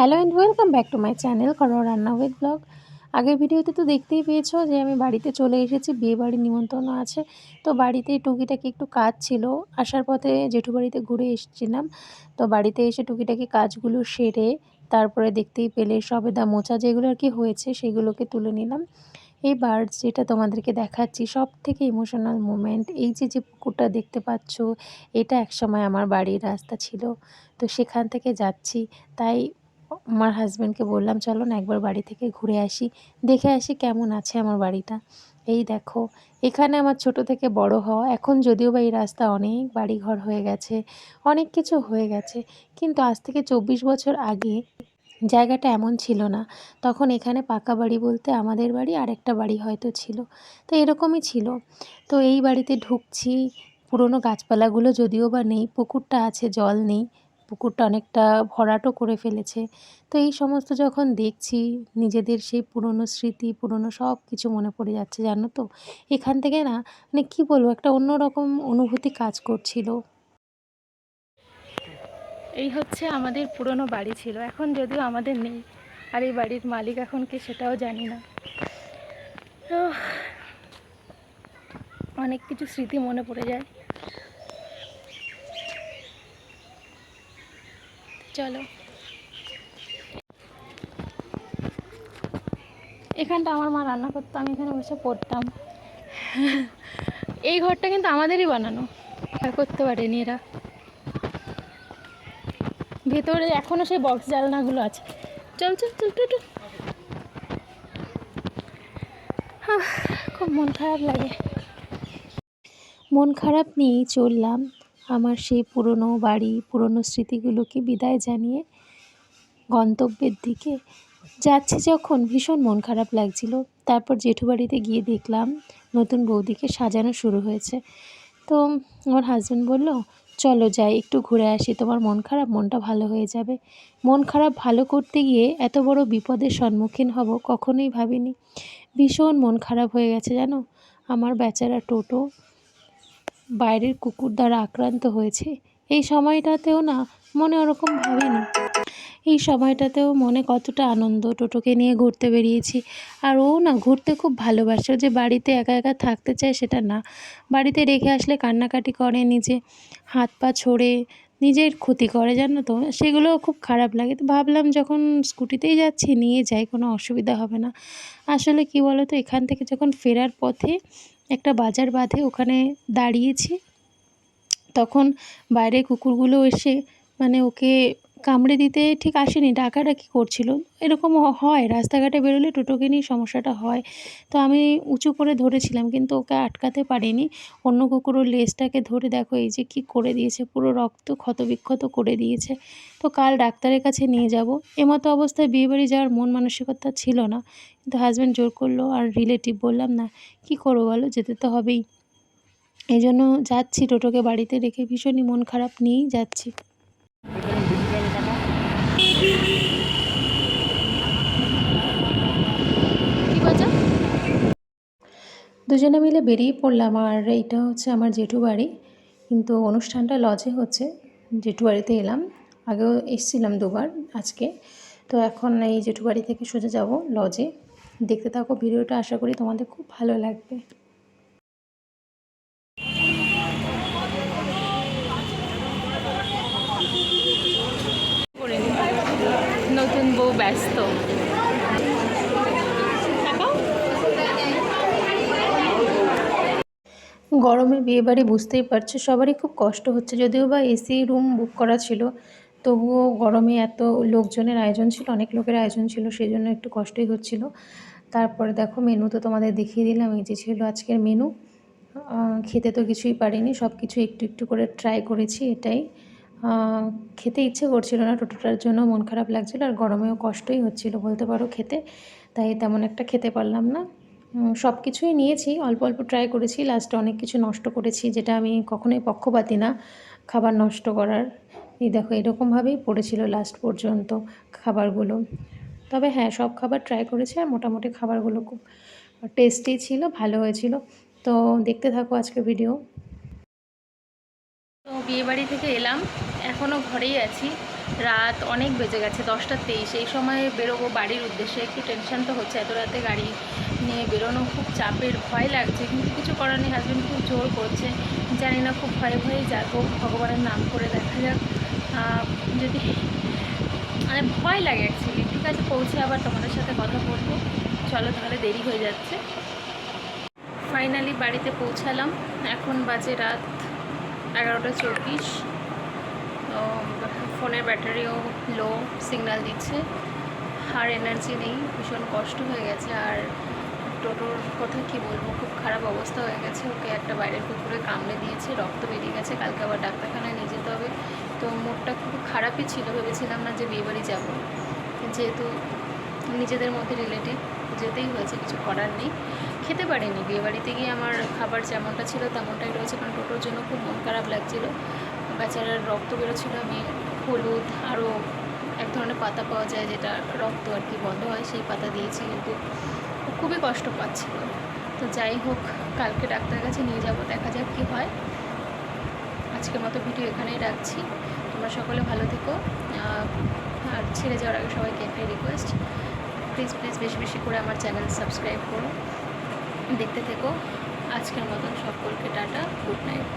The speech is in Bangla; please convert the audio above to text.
Hello and welcome back to my channel করো রান্না উইথ ব্লগ। আগের ভিডিওতে তো দেখতেই পেয়েছ যে আমি বাড়িতে চলে এসেছি বিয়ে বাড়ির নিমন্ত্রণ আছে। তো বাড়িতে টুকিটাকি একটু কাজ ছিল, আসার পথে জেঠু বাড়িতে ঘুরে এসেছিলাম। তো বাড়িতে এসে টুকিটাকি কাজগুলো সেরে তারপরে দেখতেই পেলে সবেদা মোচা যেগুলো আর কি হয়েছে সেগুলোকে তুলে নিলাম। এবার যেটা তোমাদেরকে দেখাচ্ছি সব থেকে ইমোশনাল মোমেন্ট এই যে যে পুকুরটা দেখতে পাচ্ছ, এটা একসময় আমার বাড়ির রাস্তা ছিল। তো সেখান থেকে যাচ্ছি, তাই আমার হাজব্যান্ডকে বললাম, চলো না একবার বাড়ি থেকে ঘুরে আসি, দেখে আসি কেমন আছে আমার বাড়িটা। এই দেখো, এখানে আমার ছোট থেকে বড় হওয়া, এখন যদিও বা এই রাস্তা অনেক বাড়িঘর হয়ে গেছে, অনেক কিছু হয়ে গেছে, কিন্তু আজ থেকে চব্বিশ বছর আগে জায়গাটা এমন ছিল না। তখন এখানে পাকা বাড়ি বলতে আমাদের বাড়ি, আর একটা বাড়ি হয়তো ছিল। তো এরকমই ছিল। তো এই বাড়িতে ঢুকছি, পুরনো গাছপালাগুলো যদিও বা নেই, পুকুরটা আছে, জল নেই পুকুরটা অনেকটা ভরাটও করে ফেলেছে। তো এই সমস্ত যখন দেখছি, নিজেদের সেই পুরনো স্মৃতি, পুরনো সব কিছু মনে পড়ে যাচ্ছে, জানো তো? এখান থেকে না মানে কী বলব, একটা অন্যরকম অনুভূতি কাজ করছিল। এই হচ্ছে আমাদের পুরনো বাড়ি ছিল। এখন যদিও আমাদের নেই, আর এই বাড়ির মালিক এখন কে সেটাও জানি না। তো অনেক কিছু স্মৃতি মনে পড়ে যায়। চলো। এখানটা আমার মা রান্না করতো, আমি এখানে বসে পড়তাম। এই ঘরটা কিন্তু আমাদেরই বানানো। করতে পারেনি এরা। ভেতরে এখনও সেই বক্স জালনাগুলো আছে। চল চল চল চল। খুব মন খারাপ লাগে। মন খারাপ নিয়েই চললাম। আমার সেই পুরনো বাড়ি, পুরনো স্মৃতিগুলোকে বিদায় জানিয়ে গন্তব্যের দিকে যাচ্ছি যখন ভীষণ মন খারাপ লাগছিল। তারপর জেঠু বাড়িতে গিয়ে দেখলাম নতুন বৌদিকে সাজানো শুরু হয়েছে। তো আমার হাজব্যান্ড বলল, চলো যাই, একটু ঘুরে আসি, তোমার মন খারাপ, মনটা ভালো হয়ে যাবে। মন খারাপ ভালো করতে গিয়ে এত বড় বিপদের সম্মুখীন হব কখনোই ভাবিনি। ভীষণ মন খারাপ হয়ে গেছে জানো? আমার বেচারা টোটো বাইরের কুকুর দ্বারা আক্রান্ত হয়েছে। এই সময়টাতেও না, মনে ওরকম ভাবিনি এই সময়টাতেও মনে কতটা আনন্দ টোটোকে নিয়ে ঘুরতে বেরিয়েছি। আর ও না ঘুরতে খুব ভালোবাসে। যে বাড়িতে একা একা থাকতে চায় সেটা না। বাড়িতে রেখে আসলে কান্নাকাটি করে নিজে। হাত পা ছড়ে নিজের ক্ষতি করে, জানো তো? সেগুলো খুব খারাপ লাগে। তো ভাবলাম যখন স্কুটিতেই যাচ্ছি, নিয়ে যাই, কোনো অসুবিধা হবে না। আসলে কি বলো তো এখান থেকে যখন ফেরার পথে একটা বাজার বাঁধে, ওখানে দাঁড়িয়েছি। তখন বাইরে কুকুরগুলো এসে মানে ওকে কামড়ে দিতে ঠিক আসেনি ডাকাডাকি করছিল? এরকম হয়, রাস্তাঘাটে বেরোলে টোটোকে নিয়ে সমস্যাটা হয়। তো আমি উঁচু করে ধরেছিলাম কিন্তু ওকে আটকাতে পারিনি। অন্য কুকুরের লেজটাকে ধরে দেখো, এই যে কী করে দিয়েছে, পুরো রক্ত ক্ষতবিক্ষত করে দিয়েছে। তো কাল ডাক্তারের কাছে নিয়ে যাব। এমতো অবস্থায় বিয়েবাড়ি যাওয়ার মন মানসিকতা ছিল না। কিন্তু হাজব্যান্ড জোর করল, আর রিলেটিভ বললাম, না, কি করব বলো, যেতে তো হবেই। এই জন্য যাচ্ছি, টোটোকে বাড়িতে রেখে ভীষণই মন খারাপ নিয়েই যাচ্ছি কি বলছো দুজনে মিলে বেরিয়ে পড়লাম আর এইটা হচ্ছে আমার জেঠু বাড়ি। কিন্তু অনুষ্ঠানটা লজে হচ্ছে জেঠু বাড়িতে এলাম। আগেও এসেছিলাম দুবার আজকে। তো এখন এই জেঠু বাড়ি থেকে সোজা যাব লজে দেখতে থাকো ভিডিওটা, আশা করি তোমাদের খুব ভালো লাগবে। নতুন বউ ব্যস্ত। গরমে বিয়েবাড়ি বুঝতেই পারছ, সবারই খুব কষ্ট হচ্ছে। যদিও বা এসি রুম বুক করা ছিল, তবুও গরমে এত লোকজনের আয়োজন ছিল, অনেক লোকের আয়োজন ছিল সেই জন্য একটু কষ্টই হচ্ছিল। তারপরে দেখো মেনু তো তোমাদের দেখিয়ে দিলাম, এই যে ছিল আজকের মেনু খেতে তো কিছুই পারিনি সব কিছু একটু একটু করে ট্রাই করেছি এটাই। খেতে ইচ্ছে করছিল না, টোটোটার জন্য মন খারাপ লাগছিল, আর গরমেও কষ্টই হচ্ছিল বলতে পারো খেতে, তাই তেমন একটা খেতে পারলাম না। সব কিছুই নিয়েছি, অল্প অল্প ট্রাই করেছি লাস্টে অনেক কিছু নষ্ট করেছি, যেটা আমি কখনোই পক্ষপাতি না। খাবার নষ্ট করার, এই দেখো, এরকমভাবেই পড়েছিল লাস্ট পর্যন্ত খাবারগুলো। তবে হ্যাঁ সব খাবার ট্রাই করেছি আর মোটামুটি খাবারগুলো খুব টেস্টি ছিল, ভালো হয়েছিল। তো দেখতে থাকো আজকে ভিডিও তো বিয়েবাড়ি থেকে এলাম এখনও ঘরেই আছি। রাত অনেক বেজে গেছে, দশটা তেইশ। এই সময় বেরোবো বাড়ির উদ্দেশ্যে, একটু টেনশন তো হচ্ছে, এত রাতে গাড়ি নিয়ে বেরোনো খুব চাপের, ভয় লাগছে। কিন্তু কিছু করার নেই হাজব্যান্ড খুব জোর করছে। জানি না, খুব ভয়ে ভয়ে যাব, ভগবানের নাম করে দেখা যাক। যদি মানে ভয় লাগে অ্যাকচুয়ালি ঠিক আছে, পৌঁছে আবার তোমাদের সাথে কথা বলব। চলো তাহলে দেরি হয়ে যাচ্ছে। ফাইনালি বাড়িতে পৌঁছালাম। এখন বাজে রাত এগারোটা চব্বিশ। তো ফোনের ব্যাটারিও লো সিগন্যাল দিচ্ছে। আর এনার্জি নেই, ভীষণ কষ্ট হয়ে গেছে। আর টোটোর কথা কি বলব, খুব খারাপ অবস্থা হয়ে গেছে। ওকে একটা বাইরের কুকুরে কামড়ে দিয়েছে, রক্ত বেরিয়ে গেছে। কালকে আবার ডাক্তারখানায় নিয়ে যেতে হবে। তো মুডটা খুব খারাপই ছিল, ভেবেছিলাম না যে বিয়েবাড়ি যাব। যেহেতু নিজেদের মধ্যে রিলেটিভ যেতেই হয়েছে, কিছু করার নেই। খেতে পারিনি। বিয়েবাড়িতে গিয়ে আমার খাবার যেমনটা ছিল তেমনটাই রয়েছে, কারণ টোটোর জন্য খুব মন খারাপ লাগছিল। বেচারার রক্ত বেরোচ্ছিল, আমি হলুদ আরও এক ধরনের পাতা পাওয়া যায় যেটা রক্ত আর কি বন্ধ হয়, সেই পাতা দিয়েছি কিন্তু খুবই কষ্ট পাচ্ছিল। তো যাই হোক, কালকে ডাক্তার কাছে নিয়ে যাব, দেখা যাক কী হয়। আজকের মতো ভিডিও এখানেই রাখছি। তোমরা সকলে ভালো থেকো। আর ছেড়ে যাওয়ার আগে সবাইকে একটাই রিকোয়েস্ট প্লিজ প্লিজ বেশি বেশি করে আমার চ্যানেল সাবস্ক্রাইব করো। দেখতে থেকো। আজকের মতন সকলকে টাটা গুড নাইট